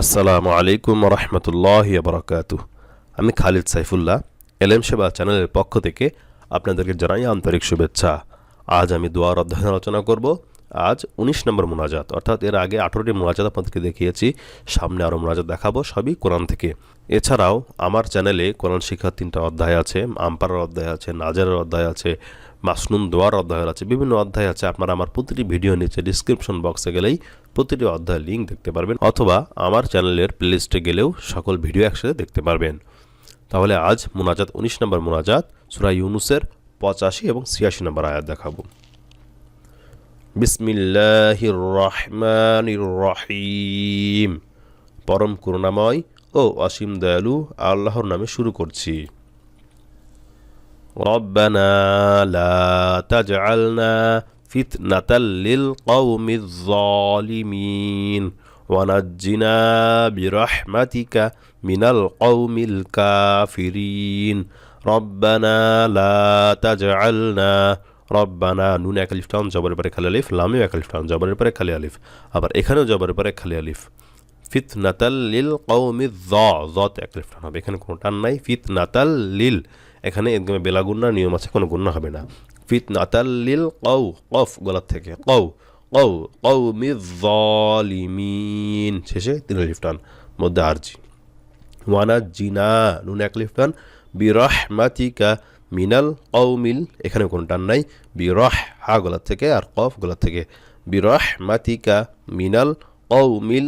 আসসালামু আলাইকুম রহমতুল্লাহ বরকাতু আমি খালিদ সাইফুল্লাহ, এলএম সেবা চ্যানেলের পক্ষ থেকে আপনাদেরকে জানাই আন্তরিক শুভেচ্ছা। আজ আমি দোয়ার অধ্যয়ন আলোচনা করব। আজ ১৯ নম্বর মোনাজাত, অর্থাৎ এর আগে আঠেরোটি মোনাজাত আপনাদেরকে দেখিয়েছি। সামনে আরও মোনাজাত দেখাবো, সবই কোরআন থেকে। এছাড়াও আমার চ্যানেলে কোরআন শিক্ষার তিনটা অধ্যায় আছে আমপারার অধ্যায় আছে, নাজারের অধ্যায় আছে মাসনুম দোয়ার অধ্যায় আছে, বিভিন্ন অধ্যায় আছে। আপনারা আমার প্রতিটি ভিডিও নিচে ডিসক্রিপশন বক্সে গেলেই প্রতিটি অধ্যায়ের লিঙ্ক দেখতে পারবেন, অথবা আমার চ্যানেলের প্লেলিস্টে গেলেও সকল ভিডিও একসাথে দেখতে পারবেন। তাহলে আজ মোনাজাত উনিশ নম্বর মোনাজাত, সুরা ইউনুসের পঁচাশি এবং ছিয়াশি নম্বর আয়াত দেখাবো। বিসমিল্লাহির রহমানির রহিম। পরম করুণাময় ও অসীম দয়ালু আল্লাহর নামে শুরু করছি। ربنا لا تجعلنا فتنة للقوم الظالمين ونجنا برحمتك من القوم الكافرين ربنا لا تجعلنا রব্বানা নুন এক আলিফ টাউন জবরের পরে খালি আলিফ লামে এক আলিফ টাউন জবরের পরে খালি আলিফ আবার এখানেও জবরের পরে খালি আলিফ ফিত নাতাল লিল কৌমি জ জত এক আলিফ হবে। এখানে কোনো টান নাই। ফিত নাতাল লিল। এখানে একদম বেলা গুন্নার নিয়ম আছে, কোনো গুন্না হবে না। ফিত নাতাল লিল কৌ কফ গলার থেকে। কৌ কৌ কৌ মি জলিমিন শেষে তিন আলিফ টান, মধ্যে আরজি। ওয়ানা জিনা, নুন এক আলিফ টান। বিরহমাতিকা মিনাল কৌমিল এখানে কোনো টান নাই। বিরহ, হা গলার থেকে আর কফ গলার থেকে। বিরহ মাতিকা মিনাল কৌমিল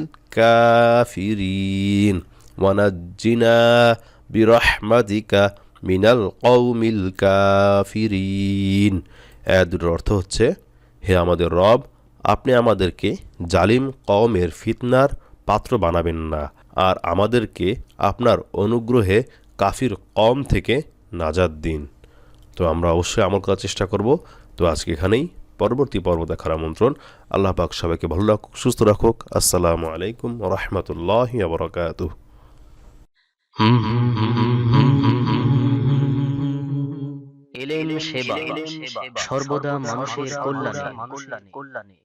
ওয়ানাজ্জিনা বিরহমাতিকা মিনাল কৌমিল কাফিরিন এ দুটোর অর্থ হচ্ছে, হে আমাদের রব, আপনি আমাদেরকে জালিম কওমের ফিতনার পাত্র বানাবেন না, আর আমাদেরকে আপনার অনুগ্রহে কাফির কম থেকে নাজাদ দিন। তো আমরা অবশ্যই আমল করার চেষ্টা করব। তো আজকে এখানেই পরবর্তী পর্ব দেখার আমন্ত্রণ। আল্লাহ পাক সবাইকে ভালো রাখুক সুস্থ রাখুক। আসসালামু আলাইকুম রহমতুল্লাহ বরকাত এলেন সেবা সর্বদা মানুষের কল্যাণে।